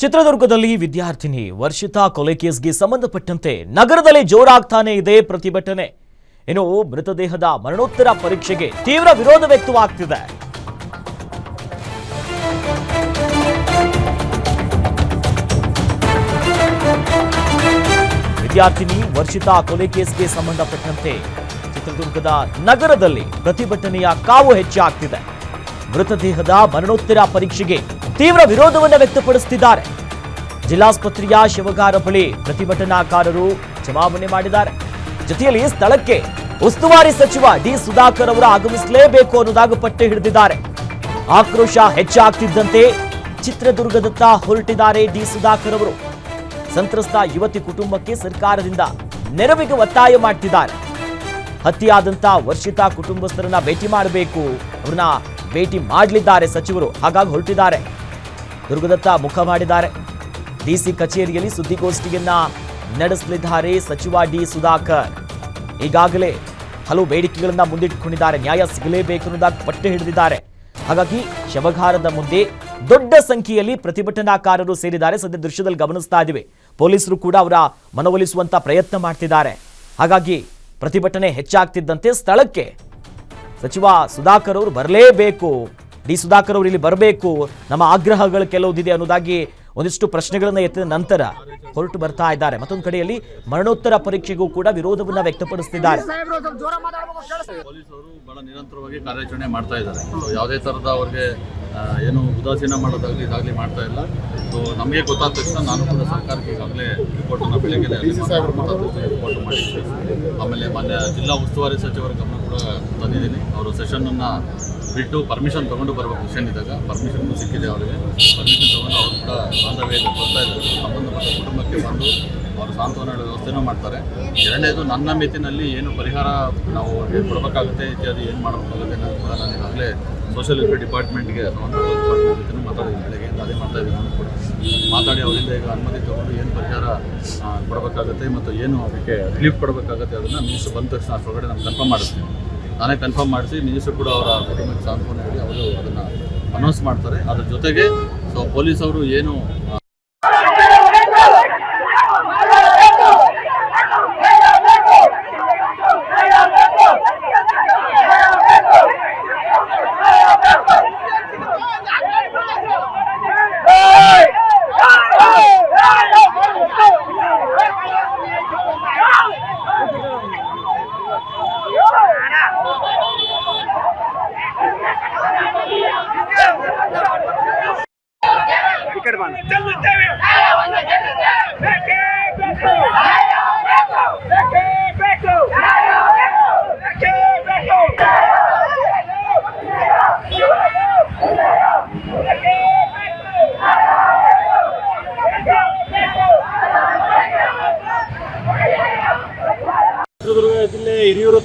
ಚಿತ್ರದುರ್ಗದಲ್ಲಿ ವಿದ್ಯಾರ್ಥಿನಿ ವರ್ಷಿತಾ ಕೊಲೆ ಕೇಸ್ಗೆ ಸಂಬಂಧಪಟ್ಟಂತೆ ನಗರದಲ್ಲಿ ಜೋರಾಗ್ತಾನೆ ಇದೆ ಪ್ರತಿಭಟನೆ. ಇನ್ನು ಮೃತದೇಹದ ಮರಣೋತ್ತರ ಪರೀಕ್ಷೆಗೆ ತೀವ್ರ ವಿರೋಧ ವ್ಯಕ್ತವಾಗ್ತಿದೆ. ವಿದ್ಯಾರ್ಥಿನಿ ವರ್ಷಿತಾ ಕೊಲೆ ಕೇಸ್ಗೆ ಸಂಬಂಧಪಟ್ಟಂತೆ ಚಿತ್ರದುರ್ಗದ ನಗರದಲ್ಲಿ ಪ್ರತಿಭಟನೆಯ ಕಾವು ಹೆಚ್ಚಾಗ್ತಿದೆ. ಮೃತದೇಹದ ಮರಣೋತ್ತರ ಪರೀಕ್ಷೆಗೆ ತೀವ್ರ ವಿರೋಧವನ್ನು ವ್ಯಕ್ತಪಡಿಸುತ್ತಿದ್ದಾರೆ. ಜಿಲ್ಲಾಸ್ಪತ್ರೆಯ ಶಿವಗಾರ ಬಳಿ ಪ್ರತಿಭಟನಾಕಾರರು ಜಮಾವಣೆ ಮಾಡಿದ್ದಾರೆ. ಜೊತೆಯಲ್ಲಿ ಸ್ಥಳಕ್ಕೆ ಉಸ್ತುವಾರಿ ಸಚಿವ ಡಿ ಸುಧಾಕರ್ ಅವರು ಆಗಮಿಸಲೇಬೇಕು ಅನ್ನೋದಾಗ ಪಟ್ಟೆ ಹಿಡಿದಿದ್ದಾರೆ. ಆಕ್ರೋಶ ಹೆಚ್ಚಾಗ್ತಿದ್ದಂತೆ ಚಿತ್ರದುರ್ಗದತ್ತ ಹೊರಟಿದ್ದಾರೆ ಡಿ ಸುಧಾಕರ್ ಅವರು. ಸಂತ್ರಸ್ತ ಯುವತಿ ಕುಟುಂಬಕ್ಕೆ ಸರ್ಕಾರದಿಂದ ನೆರವಿಗೆ ಒತ್ತಾಯ ಮಾಡ್ತಿದ್ದಾರೆ. ಹತ್ಯೆಯಾದಂತ ವರ್ಷಿತಾ ಕುಟುಂಬಸ್ಥರನ್ನ ಭೇಟಿ ಮಾಡಬೇಕು. ಅವ್ರನ್ನ ಭೇಟಿ ಮಾಡಲಿದ್ದಾರೆ ಸಚಿವರು. ಹಾಗಾಗಿ ಹೊರಟಿದ್ದಾರೆ. ದುರ್ಗದತ್ತ ಮುಖ ಮಾಡಿದ್ದಾರೆ. ಡಿಸಿ ಕಚೇರಿಯಲ್ಲಿ ಸುದ್ದಿಗೋಷ್ಠಿಯನ್ನ ನಡೆಸಲಿದ್ದಾರೆ ಸಚಿವ ಡಿ ಸುಧಾಕರ್. ಈಗಾಗಲೇ ಹಲವು ಬೇಡಿಕೆಗಳನ್ನ ಮುಂದಿಟ್ಟುಕೊಂಡಿದ್ದಾರೆ. ನ್ಯಾಯ ಸಿಗಲೇಬೇಕು ಅನ್ನೋದಾಗಿ ಪಟ್ಟು ಹಿಡಿದಿದ್ದಾರೆ. ಹಾಗಾಗಿ ಶವಗಾರದ ಮುಂದೆ ದೊಡ್ಡ ಸಂಖ್ಯೆಯಲ್ಲಿ ಪ್ರತಿಭಟನಾಕಾರರು ಸೇರಿದ್ದಾರೆ. ಸದ್ಯ ದೃಶ್ಯದಲ್ಲಿ ಗಮನಿಸ್ತಾ ಇದ್ದೀವಿ. ಪೊಲೀಸರು ಕೂಡ ಅವರ ಮನವೊಲಿಸುವಂತ ಪ್ರಯತ್ನ ಮಾಡ್ತಿದ್ದಾರೆ. ಹಾಗಾಗಿ ಪ್ರತಿಭಟನೆ ಹೆಚ್ಚಾಗ್ತಿದ್ದಂತೆ ಸ್ಥಳಕ್ಕೆ ಸಚಿವ ಸುಧಾಕರ್ ಅವರು ಬರಲೇಬೇಕು. ಡಿ ಸುಧಾಕರ್ ಅವರು ಇಲ್ಲಿ ಬರಬೇಕು. ನಮ್ಮ ಆಗ್ರಹಗಳು ಕೆಲವೊಂದಿದೆ ಅನ್ನೋದಾಗಿ ಒಂದಿಷ್ಟು ಪ್ರಶ್ನೆಗಳನ್ನು ಎತ್ತಿದ ನಂತರ ಹೊರಟು ಬರ್ತಾ ಇದ್ದಾರೆ. ಮತ್ತೊಂದು ಕಡೆಯಲ್ಲಿ ಮರಣೋತ್ತರ ಪರೀಕ್ಷೆಗೂ ಕೂಡ ವಿರೋಧವನ್ನ ವ್ಯಕ್ತಪಡಿಸುತ್ತಿದ್ದಾರೆ ಪೊಲೀಸರು ಬಹಳ ನಿರಂತರವಾಗಿ ಕಾರ್ಯಾಚರಣೆ ಮಾಡ್ತಾ ಇದ್ದಾರೆ. ಯಾವುದೇ ಥರದ ಅವರಿಗೆ ಏನು ಉದಾಸೀನ ಮಾಡೋದಾಗಲಿ, ಇದಾಗಲಿ ಮಾಡ್ತಾ ಇಲ್ಲ. ಸೊ ನಮಗೆ ಗೊತ್ತಾದ ತಕ್ಷಣ ನಾನು ಕೂಡ ಸರ್ಕಾರಕ್ಕೆ ಈಗಾಗಲೇ ರಿಪೋರ್ಟನ್ನು ಬೆಳಗ್ಗೆ ರಿಪೋರ್ಟ್ ಮಾಡಿದ್ದೀನಿ ಆಮೇಲೆ ಮಾನ್ಯ ಜಿಲ್ಲಾ ಉಸ್ತುವಾರಿ ಸಚಿವರ ಗಮನ ಕೂಡ ತಂದಿದ್ದೀನಿ. ಅವರು ಸೆಷನ್ನನ್ನು ಬಿಟ್ಟು ಪರ್ಮಿಷನ್ ತೊಗೊಂಡು ಬರಬೇಕು, ಸೆಷನ್ ಇದ್ದಾಗ. ಪರ್ಮಿಷನ್ ಸಿಕ್ಕಿದೆ ಅವರಿಗೆ. ಪರ್ಮಿಷನ್ ತೊಗೊಂಡು ಅವರು ಕೂಡ ಬಾಂಧವ್ಯದಲ್ಲಿ ಬರ್ತಾ ಇದ್ದಾರೆ ಸಂಬಂಧಪಟ್ಟ ಕುಟುಂಬಕ್ಕೆ ಬಂದು ಅವರು ಸಾಂತ್ವನ ಹೇಳೋ ವ್ಯವಸ್ಥೆನೂ ಮಾಡ್ತಾರೆ. ಎರಡನೇದು, ನನ್ನ ಮಿತಿನಲ್ಲಿ ಏನು ಪರಿಹಾರ ನಾವು ಕೊಡಬೇಕಾಗುತ್ತೆ, ಇತ್ಯಾದಿ ಏನು ಮಾಡಬೇಕಾಗುತ್ತೆ ಅನ್ನೋದು ನಾನು ಈಗಾಗಲೇ ಸೋಷಿಯಲ್ ವೆಲ್ಫೇರ್ ಡಿಪಾರ್ಟ್ಮೆಂಟ್ಗೆ ಡಿಪಾರ್ಟ್ಮೆಂಟ್ ಜೊತೆ ಮಾತಾಡಿದ್ದೀನಿ. ಬೆಳಗ್ಗೆ ಅದೇ ಮಾಡ್ತಾ ಇದ್ದೀನಿ. ಕೂಡ ಮಾತಾಡಿ ಅವರಿಂದ ಈಗ ಅನುಮತಿ ತಗೊಂಡು ಏನು ಪರಿಹಾರ ಕೊಡಬೇಕಾಗುತ್ತೆ ಮತ್ತು ಏನು ಅದಕ್ಕೆ ರಿಲೀಫ್ ಕೊಡಬೇಕಾಗುತ್ತೆ ಅದನ್ನು ಮಿನಿಸ್ಟರ್ ಬಂದ ತಕ್ಷಣ ಅಷ್ಟೊಳಗಡೆ ನಾನು ಕನ್ಫರ್ಮ್ ಮಾಡಿಸ್ತೀನಿ. ನಾನೇ ಕನ್ಫರ್ಮ್ ಮಾಡಿಸಿ ಮಿನಿಸ್ಟರ್ ಕೂಡ ಅವರ ಕುಟುಂಬಕ್ಕೆ ಸಾಂತ್ವನ ಹೇಳಿ, ಅವರು ಅದನ್ನು ಅನೌನ್ಸ್ ಮಾಡ್ತಾರೆ. ಅದ್ರ ಜೊತೆಗೆ ಸೊ ಪೊಲೀಸವರು ಏನು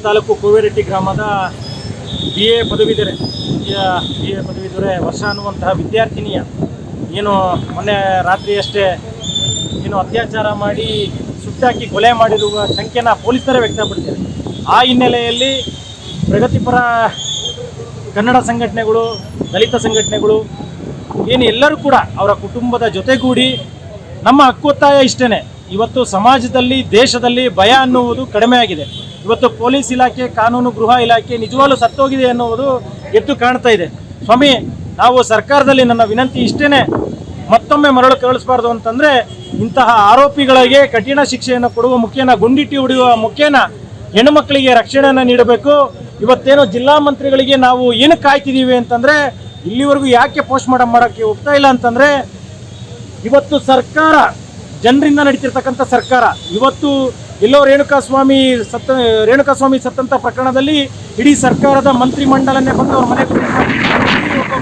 ತಾಲೂಕು ಕೋವೇರೆಡ್ಡಿ ಗ್ರಾಮದ ಬಿ ಎ ಪದವೀಧರೆ, ಬಿ ಎ ಪದವೀಧರೆ ವರ್ಷ ಅನ್ನುವಂತಹ ವಿದ್ಯಾರ್ಥಿನಿಯ ಏನು ಮೊನ್ನೆ ರಾತ್ರಿಯಷ್ಟೇ ಏನು ಅತ್ಯಾಚಾರ ಮಾಡಿ ಸುಟ್ಟಾಕಿ ಕೊಲೆ ಮಾಡಿರುವ ಶಂಕೆನ ಪೊಲೀಸರೇ ವ್ಯಕ್ತಪಡಿಸಿದ್ದಾರೆ. ಆ ಹಿನ್ನೆಲೆಯಲ್ಲಿ ಪ್ರಗತಿಪರ ಕನ್ನಡ ಸಂಘಟನೆಗಳು, ದಲಿತ ಸಂಘಟನೆಗಳು, ಏನು ಎಲ್ಲರೂ ಕೂಡ ಅವರ ಕುಟುಂಬದ ಜೊತೆಗೂಡಿ ನಮ್ಮ ಹಕ್ಕೊತ್ತಾಯ ಇಷ್ಟೇ ಇವತ್ತು ಸಮಾಜದಲ್ಲಿ, ದೇಶದಲ್ಲಿ ಭಯ ಅನ್ನುವುದು ಕಡಿಮೆ ಆಗಿದೆ. ಇವತ್ತು ಪೊಲೀಸ್ ಇಲಾಖೆ, ಕಾನೂನು ಗೃಹ ಇಲಾಖೆ ನಿಜವಾಗ್ಲೂ ಸತ್ತೋಗಿದೆ ಅನ್ನುವುದು ಎದ್ದು ಕಾಣ್ತಾ ಇದೆ. ಸ್ವಾಮಿ, ನಾವು ಸರ್ಕಾರದಲ್ಲಿ ನನ್ನ ವಿನಂತಿ ಇಷ್ಟೇ ಮತ್ತೊಮ್ಮೆ ಮರಳು ಕಳಿಸಬಾರ್ದು ಅಂತಂದ್ರೆ ಇಂತಹ ಆರೋಪಿಗಳಿಗೆ ಕಠಿಣ ಶಿಕ್ಷೆಯನ್ನು ಕೊಡುವ ಮುಖೇನ, ಗುಂಡಿಟ್ಟಿ ಹೊಡೆಯುವ ಮುಖೇನ ಹೆಣ್ಣುಮಕ್ಕಳಿಗೆ ರಕ್ಷಣೆಯನ್ನು ನೀಡಬೇಕು. ಇವತ್ತೇನು ಜಿಲ್ಲಾ ಮಂತ್ರಿಗಳಿಗೆ ನಾವು ಏನು ಕಾಯ್ತಿದ್ದೀವಿ ಅಂತಂದ್ರೆ ಇಲ್ಲಿವರೆಗೂ ಯಾಕೆ ಪೋಸ್ಟ್ ಮಾಡಮ್ ಮಾಡೋಕ್ಕೆ ಹೋಗ್ತಾ ಇಲ್ಲ ಅಂತಂದ್ರೆ ಇವತ್ತು ಸರ್ಕಾರ ಜನರಿಂದ ನಡೀತಿರ್ತಕ್ಕಂಥ ಸರ್ಕಾರ. ಇವತ್ತು ಎಲ್ಲೋ ರೇಣುಕಾಸ್ವಾಮಿ ಸತ್ತ, ರೇಣುಕಾಸ್ವಾಮಿ ಸತ್ತಂತ ಪ್ರಕರಣದಲ್ಲಿ ಇಡೀ ಸರ್ಕಾರದ ಮಂತ್ರಿ ಮಂಡಲನೇ ಬಂದು ಅವ್ರ ಮನೆ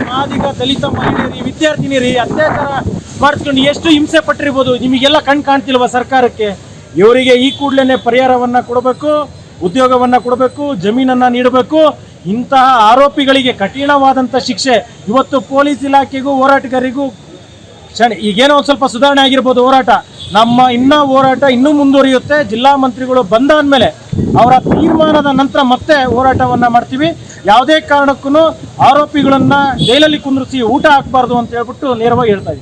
ಮಾದಿಗ ದಲಿತ ಮಹಿಳೆಯರಿ, ವಿದ್ಯಾರ್ಥಿನಿಯರಿ, ಅತ್ಯಾಚಾರ ಮಾಡಿಸ್ಕೊಂಡು ಎಷ್ಟು ಹಿಂಸೆ ಪಟ್ಟಿರ್ಬೋದು, ನಿಮಗೆಲ್ಲ ಕಣ್ ಕಾಣ್ತಿಲ್ವಾ ಸರ್ಕಾರಕ್ಕೆ? ಇವರಿಗೆ ಈ ಕೂಡಲೇ ಪರಿಹಾರವನ್ನು ಕೊಡಬೇಕು, ಉದ್ಯೋಗವನ್ನು ಕೊಡಬೇಕು, ಜಮೀನನ್ನು ನೀಡಬೇಕು. ಇಂತಹ ಆರೋಪಿಗಳಿಗೆ ಕಠಿಣವಾದಂಥ ಶಿಕ್ಷೆ. ಇವತ್ತು ಪೊಲೀಸ್ ಇಲಾಖೆಗೂ ಹೋರಾಟಗಾರರಿಗೂ ಕ್ಷಣ ಈಗೇನೋ ಒಂದು ಸ್ವಲ್ಪ ಸುಧಾರಣೆ ಆಗಿರ್ಬೋದು ಹೋರಾಟ. ನಮ್ಮ ಇನ್ನೂ ಹೋರಾಟ ಇನ್ನೂ ಮುಂದುವರಿಯುತ್ತೆ. ಜಿಲ್ಲಾ ಮಂತ್ರಿಗಳು ಬಂದಾದ್ಮೇಲೆ ಅವರ ತೀರ್ಮಾನದ ನಂತರ ಮತ್ತೆ ಹೋರಾಟವನ್ನು ಮಾಡ್ತೀವಿ. ಯಾವುದೇ ಕಾರಣಕ್ಕೂ ಆರೋಪಿಗಳನ್ನು ಜೈಲಲ್ಲಿ ಕುಂದಿರಿಸಿ ಊಟ ಹಾಕಬಾರ್ದು ಅಂತ ಹೇಳ್ಬಿಟ್ಟು ನೇರವಾಗಿ ಹೇಳ್ತಾ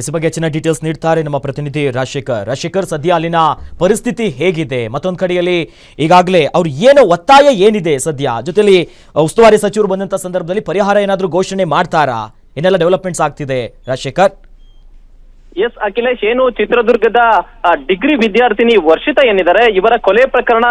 ಎಸ್ ಬಗ್ಗೆ ಹೆಚ್ಚಿನ ಡೀಟೇಲ್ಸ್ ನೀಡ್ತಾರೆ ನಮ್ಮ ಪ್ರತಿನಿಧಿ ರಾಜಶೇಖರ್. ರಾಜಶೇಖರ್, ಸದ್ಯ ಅಲ್ಲಿನ ಪರಿಸ್ಥಿತಿ ಹೇಗಿದೆ? ಮತ್ತೊಂದು ಕಡೆಯಲ್ಲಿ ಈಗಾಗಲೇ ಅವ್ರು ಏನು ಒತ್ತಾಯ ಏನಿದೆ ಸದ್ಯ? ಜೊತೆಲಿ ಉಸ್ತುವಾರಿ ಸಚಿವರು ಬಂದಂತ ಸಂದರ್ಭದಲ್ಲಿ ಪರಿಹಾರ ಏನಾದರೂ ಘೋಷಣೆ ಮಾಡ್ತಾರಾ? ಏನೆಲ್ಲ ಡೆವಲಪ್ಮೆಂಟ್ಸ್ ಆಗ್ತಿದೆ. ರಾಜಶೇಖರ್? ಎಸ್ ಅಖಿಲೇಶ್, ಏನು ಚಿತ್ರದುರ್ಗದ ಡಿಗ್ರಿ ವಿದ್ಯಾರ್ಥಿನಿ ವರ್ಷಿತ ಏನಿದ್ದಾರೆ, ಇವರ ಕೊಲೆ ಪ್ರಕರಣ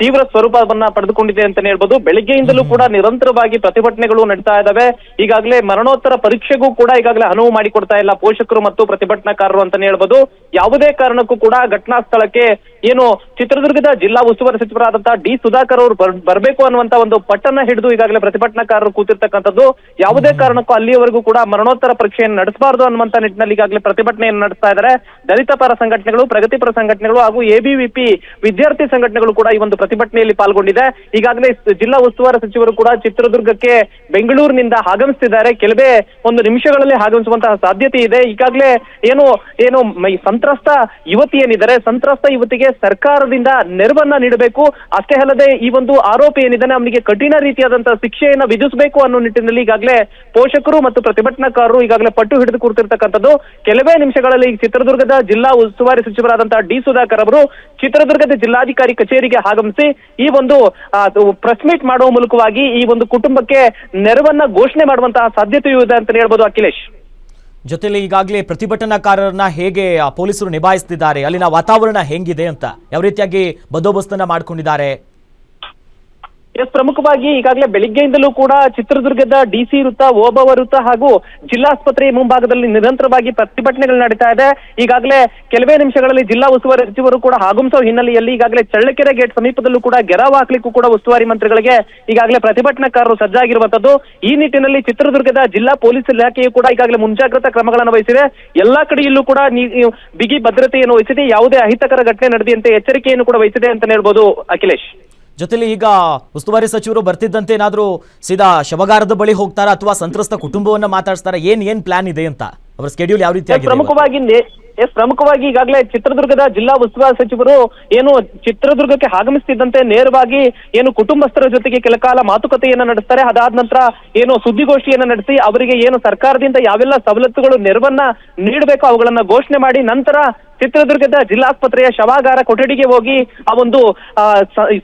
ತೀವ್ರ ಸ್ವರೂಪವನ್ನ ಪಡೆದುಕೊಂಡಿದೆ ಅಂತಾನೆ ಹೇಳ್ಬೋದು. ಬೆಳಿಗ್ಗೆಯಿಂದಲೂ ಕೂಡ ನಿರಂತರವಾಗಿ ಪ್ರತಿಭಟನೆಗಳು ನಡೀತಾ ಇದಾವೆ. ಈಗಾಗಲೇ ಮರಣೋತ್ತರ ಪರೀಕ್ಷೆಗೂ ಕೂಡ ಈಗಾಗಲೇ ಅನುವು ಮಾಡಿಕೊಡ್ತಾ ಇಲ್ಲ ಪೋಷಕರು ಮತ್ತು ಪ್ರತಿಭಟನಾಕಾರರು ಅಂತಾನೆ ಹೇಳ್ಬೋದು. ಯಾವುದೇ ಕಾರಣಕ್ಕೂ ಕೂಡ ಘಟನಾ ಸ್ಥಳಕ್ಕೆ ಏನು ಚಿತ್ರದುರ್ಗದ ಜಿಲ್ಲಾ ಉಸ್ತುವಾರಿ ಸಚಿವರಾದಂತಹ ಡಿ ಸುಧಾಕರ್ ಅವರು ಬರಬೇಕು ಬರ್ಬೇಕು ಅನ್ನುವಂತ ಒಂದು ಪಟ್ಟನ್ನ ಹಿಡಿದು ಈಗಾಗಲೇ ಪ್ರತಿಭಟನಾಕಾರರು ಕೂತಿರ್ತಕ್ಕಂಥದ್ದು. ಯಾವುದೇ ಕಾರಣಕ್ಕೂ ಅಲ್ಲಿಯವರೆಗೂ ಕೂಡ ಮರಣೋತ್ತರ ಪರೀಕ್ಷೆಯನ್ನು ನಡೆಸಬಾರದು ಅನ್ನುವಂತ ನಿಟ್ಟಿನಲ್ಲಿ ಈಗಾಗಲೇ ಪ್ರತಿಭಟನೆಯನ್ನು ನಡೆಸ್ತಾ ಇದ್ದಾರೆ ದಲಿತ ಪರ ಸಂಘಟನೆಗಳು ಪ್ರಗತಿಪರ ಸಂಘಟನೆಗಳು ಹಾಗೂ ಎಬಿವಿಪಿ ವಿದ್ಯಾರ್ಥಿ ಸಂಘಟನೆಗಳು ಕೂಡ ಈ ಒಂದು ಪ್ರತಿಭಟನೆಯಲ್ಲಿ ಪಾಲ್ಗೊಂಡಿದೆ. ಈಗಾಗಲೇ ಜಿಲ್ಲಾ ಉಸ್ತುವಾರಿ ಸಚಿವರು ಕೂಡ ಚಿತ್ರದುರ್ಗಕ್ಕೆ ಬೆಂಗಳೂರಿನಿಂದ ಆಗಮಿಸುತ್ತಿದ್ದಾರೆ ಕೆಲವೇ ಒಂದು ನಿಮಿಷಗಳಲ್ಲಿ ಆಗಮಿಸುವಂತಹ ಸಾಧ್ಯತೆ ಇದೆ. ಈಗಾಗಲೇ ಏನು ಏನು ಸಂತ್ರಸ್ತ ಯುವತಿ ಏನಿದ್ದಾರೆ, ಸಂತ್ರಸ್ತ ಯುವತಿಗೆ ಸರ್ಕಾರದಿಂದ ನೆರವನ್ನ ನೀಡಬೇಕು. ಅಷ್ಟೇ ಅಲ್ಲದೆ ಈ ಒಂದು ಆರೋಪಿ ಏನಿದ್ದಾನೆ, ಅವನಿಗೆ ಕಠಿಣ ರೀತಿಯಾದಂತಹ ಶಿಕ್ಷೆಯನ್ನು ವಿಧಿಸಬೇಕು ಅನ್ನೋ ನಿಟ್ಟಿನಲ್ಲಿ ಈಗಾಗಲೇ ಪೋಷಕರು ಮತ್ತು ಪ್ರತಿಭಟನಾಕಾರರು ಈಗಾಗಲೇ ಪಟ್ಟು ಹಿಡಿದು ಕೂರ್ತಿರ್ತಕ್ಕಂಥದ್ದು. ಕೆಲವೇ ನಿಮಿಷಗಳಲ್ಲಿ ಚಿತ್ರದುರ್ಗದ ಜಿಲ್ಲಾ ಉಸ್ತುವಾರಿ ಸಚಿವರಾದಂತಹ ಡಿ ಸುಧಾಕರ್ ಅವರು ಚಿತ್ರದುರ್ಗದ ಜಿಲ್ಲಾಧಿಕಾರಿ ಕಚೇರಿಗೆ ಆಗಮಿಸಿ ಈ ಒಂದು ಪ್ರೆಸ್ ಮೀಟ್ ಮಾಡುವ ಮೂಲಕವಾಗಿ ಈ ಒಂದು ಕುಟುಂಬಕ್ಕೆ ನೆರವನ್ನ ಘೋಷಣೆ ಮಾಡುವಂತಹ ಸಾಧ್ಯತೆಯೂ ಇದೆ ಅಂತ ಹೇಳ್ಬೋದು ಅಖಿಲೇಶ್. ಜೊತೆಲಿ ಈಗಾಗಲೇ ಪ್ರತಿಭಟನಾಕಾರರನ್ನ ಹೇಗೆ ಪೊಲೀಸರು ನಿಭಾಯಿಸ್ತಿದ್ದಾರೆ, ಅಲ್ಲಿನ ವಾತಾವರಣ ಹೆಂಗಿದೆ ಅಂತ, ಯಾವ ರೀತಿಯಾಗಿ ಬಂದೋಬಸ್ತನ್ನ ಮಾಡ್ಕೊಂಡಿದ್ದಾರೆ? ಎಸ್ ಪ್ರಮುಖವಾಗಿ ಈಗಾಗಲೇ ಬೆಳಿಗ್ಗೆಯಿಂದಲೂ ಕೂಡ ಚಿತ್ರದುರ್ಗದ ಡಿಸಿ ವೃತ್ತ, ಓಬವ್ವ ವೃತ್ತ ಹಾಗೂ ಜಿಲ್ಲಾಸ್ಪತ್ರೆಯ ಮುಂಭಾಗದಲ್ಲಿ ನಿರಂತರವಾಗಿ ಪ್ರತಿಭಟನೆಗಳು ನಡೀತಾ ಇದೆ. ಈಗಾಗಲೇ ಕೆಲವೇ ನಿಮಿಷಗಳಲ್ಲಿ ಜಿಲ್ಲಾ ಉಸ್ತುವಾರಿ ಸಚಿವರು ಕೂಡ ಆಗಮಿಸುವ ಹಿನ್ನೆಲೆಯಲ್ಲಿ ಈಗಾಗಲೇ ಚಳ್ಳಕೆರೆ ಗೇಟ್ ಸಮೀಪದಲ್ಲೂ ಕೂಡ ಗೆರಾವ್ ಹಾಕ್ಲಿಕ್ಕೂ ಕೂಡ ಉಸ್ತುವಾರಿ ಮಂತ್ರಿಗಳಿಗೆ ಈಗಾಗಲೇ ಪ್ರತಿಭಟನಾಕಾರರು ಸಜ್ಜಾಗಿರುವಂತದ್ದು ಈ ನಿಟ್ಟಿನಲ್ಲಿ ಚಿತ್ರದುರ್ಗದ ಜಿಲ್ಲಾ ಪೊಲೀಸ್ ಇಲಾಖೆಯು ಕೂಡ ಈಗಾಗಲೇ ಮುಂಜಾಗ್ರತಾ ಕ್ರಮಗಳನ್ನು ವಹಿಸಿದೆ. ಎಲ್ಲಾ ಕಡೆಯಲ್ಲೂ ಕೂಡ ಬಿಗಿ ಭದ್ರತೆಯನ್ನು ವಹಿಸಿದೆ. ಯಾವುದೇ ಅಹಿತಕರ ಘಟನೆ ನಡೆದಿಯಂತೆ ಎಚ್ಚರಿಕೆಯನ್ನು ಕೂಡ ವಹಿಸಿದೆ ಅಂತಾನೆ ಹೇಳ್ಬೋದು ಅಖಿಲೇಶ್. ಜೊತೆಲಿ ಈಗ ಉಸ್ತುವಾರಿ ಸಚಿವರು ಬರ್ತಿದ್ದಂತೆ ಏನಾದರೂ ಸೀದಾ ಶವಗಾರದ ಬಳಿ ಹೋಗ್ತಾರಾ ಅಥವಾ ಸಂತ್ರಸ್ತ ಕುಟುಂಬವನ್ನು ಮಾತಾಡ್ತಾರಾ ಏನು ಏನು ಪ್ಲಾನ್ ಇದೆ ಅಂತ? ಅವರ ಸ್ಕೆಡ್ಯೂಲ್ ಯಾವ ರೀತಿ? ಪ್ರಮುಖವಾಗಿ ಎಸ್ ಪ್ರಮುಖವಾಗಿ ಈಗಾಗಲೇ ಚಿತ್ರದುರ್ಗದ ಜಿಲ್ಲಾ ಉಸ್ತುವಾರಿ ಸಚಿವರು ಏನು ಚಿತ್ರದುರ್ಗಕ್ಕೆ ಆಗಮಿಸುತ್ತಿದ್ದಂತೆ ನೇರವಾಗಿ ಏನು ಕುಟುಂಬಸ್ಥರ ಜೊತೆಗೆ ಕೆಲ ಕಾಲ ಮಾತುಕತೆಯನ್ನ ನಡೆಸ್ತಾರೆ ಅದಾದ ನಂತರ ಏನು ಸುದ್ದಿಗೋಷ್ಠಿಯನ್ನ ನಡೆಸಿ ಅವರಿಗೆ ಏನು ಸರ್ಕಾರದಿಂದ ಯಾವೆಲ್ಲ ಸವಲತ್ತುಗಳು ನೆರವನ್ನ ನೀಡಬೇಕು ಅವುಗಳನ್ನ ಘೋಷಣೆ ಮಾಡಿ ನಂತರ ಚಿತ್ರದುರ್ಗದ ಜಿಲ್ಲಾಸ್ಪತ್ರೆಯ ಶವಾಗಾರ ಕೊಠಡಿಗೆ ಹೋಗಿ ಆ ಒಂದು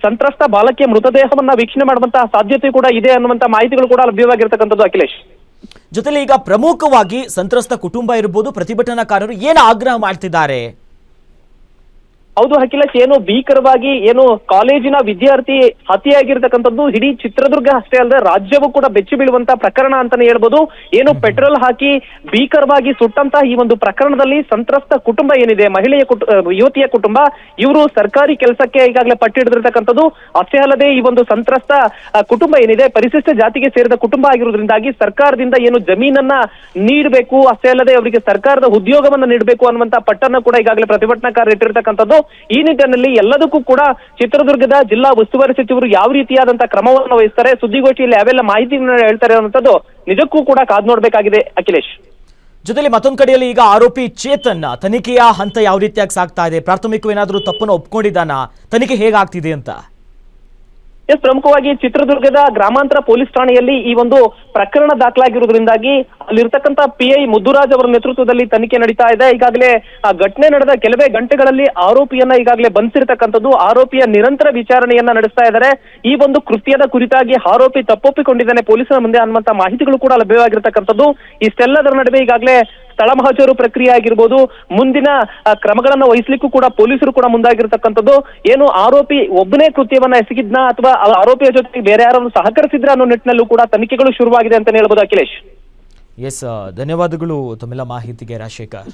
ಸಂತ್ರಸ್ತ ಬಾಲಕಿಯ ಮೃತದೇಹವನ್ನ ವೀಕ್ಷಣೆ ಮಾಡುವಂತಹ ಸಾಧ್ಯತೆ ಕೂಡ ಇದೆ ಅನ್ನುವಂತ ಮಾಹಿತಿಗಳು ಕೂಡ ಲಭ್ಯವಾಗಿರ್ತಕ್ಕಂಥದ್ದು ಅಖಿಲೇಶ್ ಜೊತೆಲಿ ಈಗ ಪ್ರಮುಖವಾಗಿ ಸಂತ್ರಸ್ತ ಕುಟುಂಬ ಇರ್ಬೋದು ಪ್ರತಿಭಟನಾಕಾರರು ಏನು ಆಗ್ರಹ ಮಾಡ್ತಿದ್ದಾರೆ? ಹೌದು ಅಖಿಲೇಶ್ ಏನು ಭೀಕರವಾಗಿ ಏನು ಕಾಲೇಜಿನ ವಿದ್ಯಾರ್ಥಿ ಹತ್ಯೆಯಾಗಿರ್ತಕ್ಕಂಥದ್ದು ಇಡೀ ಚಿತ್ರದುರ್ಗ ಅಷ್ಟೇ ಅಲ್ಲದೆ ರಾಜ್ಯವೂ ಕೂಡ ಬೆಚ್ಚಿ ಬೀಳುವಂತ ಪ್ರಕರಣ ಅಂತಾನೆ ಹೇಳ್ಬೋದು. ಏನು ಪೆಟ್ರೋಲ್ ಹಾಕಿ ಭೀಕರವಾಗಿ ಸುಟ್ಟಂತ ಈ ಒಂದು ಪ್ರಕರಣದಲ್ಲಿ ಸಂತ್ರಸ್ತ ಕುಟುಂಬ ಏನಿದೆ ಮಹಿಳೆಯ ಯುವತಿಯ ಕುಟುಂಬ ಇವರು ಸರ್ಕಾರಿ ಕೆಲಸಕ್ಕೆ ಈಗಾಗಲೇ ಪಟ್ಟಿಡಿದಿರ್ತಕ್ಕಂಥದ್ದು ಅಷ್ಟೇ ಅಲ್ಲದೆ ಈ ಒಂದು ಸಂತ್ರಸ್ತ ಕುಟುಂಬ ಏನಿದೆ ಪರಿಶಿಷ್ಟ ಜಾತಿಗೆ ಸೇರಿದ ಕುಟುಂಬ ಆಗಿರುವುದರಿಂದಾಗಿ ಸರ್ಕಾರದಿಂದ ಏನು ಜಮೀನನ್ನ ನೀಡಬೇಕು ಅಷ್ಟೇ ಅಲ್ಲದೆ ಅವರಿಗೆ ಸರ್ಕಾರದ ಉದ್ಯೋಗವನ್ನ ನೀಡಬೇಕು ಅನ್ನುವಂತ ಪಟ್ಟನ್ನು ಕೂಡ ಈಗಾಗಲೇ ಪ್ರತಿಭಟನಾಕಾರರು ಇಟ್ಟಿರ್ತಕ್ಕಂಥದ್ದು. ಈ ನಿಟ್ಟಿನಲ್ಲಿ ಎಲ್ಲದಕ್ಕೂ ಕೂಡ ಚಿತ್ರದುರ್ಗದ ಜಿಲ್ಲಾ ಉಸ್ತುವಾರಿ ಸಚಿವರು ಯಾವ ರೀತಿಯಾದಂತಹ ಕ್ರಮವನ್ನು ವಹಿಸ್ತಾರೆ, ಸುದ್ದಿಗೋಷ್ಠಿಯಲ್ಲಿ ಯಾವೆಲ್ಲ ಮಾಹಿತಿಯನ್ನು ಹೇಳ್ತಾರೆ ಅನ್ನೋದು ನಿಜಕ್ಕೂ ಕೂಡ ಕಾದ್ ನೋಡ್ಬೇಕಾಗಿದೆ, ಅಖಿಲೇಶ್. ಜೊತೆಲಿ ಮತ್ತೊಂದು ಕಡೆಯಲ್ಲಿ ಈಗ ಆರೋಪಿ ಚೇತನ್ ತನಿಖೆಯ ಹಂತ ಯಾವ ರೀತಿಯಾಗಿ ಸಾಗ್ತಾ ಇದೆ? ಪ್ರಾಥಮಿಕವೇನಾದರೂ ತಪ್ಪನ್ನು ಒಪ್ಕೊಂಡಿದ್ದಾನ? ತನಿಖೆ ಹೇಗಾಗ್ತಿದೆ ಅಂತ? ಎಸ್, ಪ್ರಮುಖವಾಗಿ ಚಿತ್ರದುರ್ಗದ ಗ್ರಾಮಾಂತರ ಪೊಲೀಸ್ ಠಾಣೆಯಲ್ಲಿ ಈ ಒಂದು ಪ್ರಕರಣ ದಾಖಲಾಗಿರುವುದರಿಂದಾಗಿ ಅಲ್ಲಿರ್ತಕ್ಕಂಥ ಪಿಐ ಮುದ್ದುರಾಜ್ ಅವರ ನೇತೃತ್ವದಲ್ಲಿ ತನಿಖೆ ನಡೀತಾ ಇದೆ. ಈಗಾಗಲೇ, ಆ, ಘಟನೆ ನಡೆದ ಕೆಲವೇ ಗಂಟೆಗಳಲ್ಲಿ ಆರೋಪಿಯನ್ನ ಈಗಾಗಲೇ ಬಂಧಿಸಿರ್ತಕ್ಕಂಥದ್ದು ಆರೋಪಿಯ ನಿರಂತರ ವಿಚಾರಣೆಯನ್ನ ನಡೆಸ್ತಾ ಇದ್ದಾರೆ. ಈ ಒಂದು ಕೃತ್ಯದ ಕುರಿತಾಗಿ ಆರೋಪಿ ತಪ್ಪೊಪ್ಪಿಕೊಂಡಿದ್ದಾನೆ. ಪೊಲೀಸರ ಮುಂದೆ ಅನ್ನುವಂತ ಮಾಹಿತಿಗಳು ಕೂಡ ಲಭ್ಯವಾಗಿರ್ತಕ್ಕಂಥದ್ದು. ಇಷ್ಟೆಲ್ಲದರ ನಡುವೆ ಈಗಾಗಲೇ ಸ್ಥಳ ಪ್ರಕ್ರಿಯೆ ಆಗಿರ್ಬೋದು, ಮುಂದಿನ ಕ್ರಮಗಳನ್ನ ವಹಿಸ್ಲಿಕ್ಕೂ ಕೂಡ ಪೊಲೀಸರು ಕೂಡ ಮುಂದಾಗಿರ್ತಕ್ಕಂಥದ್ದು, ಏನು ಆರೋಪಿ ಒಬ್ಬನೇ ಕೃತ್ಯವನ್ನ ಎಸಗಿದ್ನ ಅಥವಾ ಆರೋಪಿಯ ಜೊತೆಗೆ ಬೇರೆ ಯಾರನ್ನು ಸಹಕರಿಸಿದ್ರ ಅನ್ನೋ ನಿಟ್ಟಿನಲ್ಲೂ ಕೂಡ ತನಿಖೆಗಳು ಶುರುವಾಗಿದೆ ಅಂತ ಹೇಳ್ಬೋದು ಅಖಿಲೇಶ್. ಎಸ್ ಧನ್ಯವಾದಗಳು ತಮ್ಮೆಲ್ಲ ಮಾಹಿತಿಗೆ ರಾಜಶೇಖರ್.